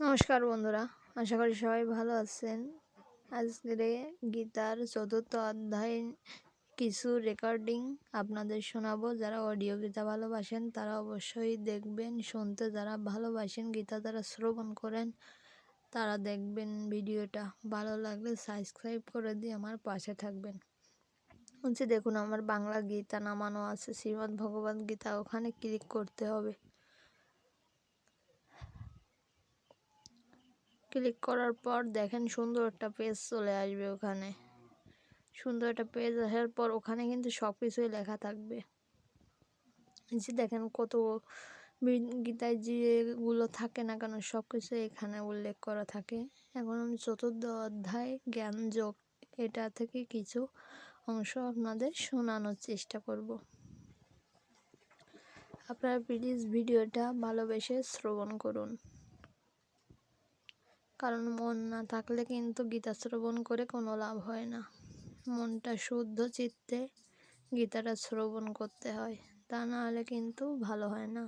নমস্কার বন্ধুরা, আশা করি সবাই ভালো আছেন। আজকের গীতার চতুর্থ অধ্যায় কিছু রেকর্ডিং আপনাদের শোনাবো। যারা অডিও গীতা ভালোবাসেন, তারা অবশ্যই দেখবেন, শুনতে যারা ভালোবাসেন, গীতা যারা শ্রবণ করেন, তারা দেখবেন ভিডিওটা। ভালো লাগলে সাবস্ক্রাইব করে দিয়ে আমার পাশে থাকবেন। বলছি, দেখুন, আমার বাংলা গীতা নামানো আছে। শ্রীমদ্ ভগবত গীতা ওখানে ক্লিক করতে হবে। ক্লিক করার পর দেখেন সুন্দর একটা পেজ চলে আসবে ওখানে। সুন্দর একটা পেজ আসার পর ওখানে কিন্তু সব কিছুই লেখা থাকবে। যে দেখেন কত গীতায় যেগুলো থাকে না কেন সব কিছু এখানে উল্লেখ করা থাকে। এখন আমি চতুর্থ অধ্যায়, জ্ঞান যোগ, এটা থেকে কিছু অংশ আপনাদের শোনানোর চেষ্টা করব। আপনারা প্লিজ ভিডিওটা ভালোবেসে শ্রবণ করুন। কারণ মন না থাকলে কিন্তু গীতা শ্রবণ করে কোনো লাভ হয় না। মনটা শুদ্ধ চিত্তে গীতাটা শ্রবণ করতে হয়। তা না হলে কিন্তু ভালো হয় না।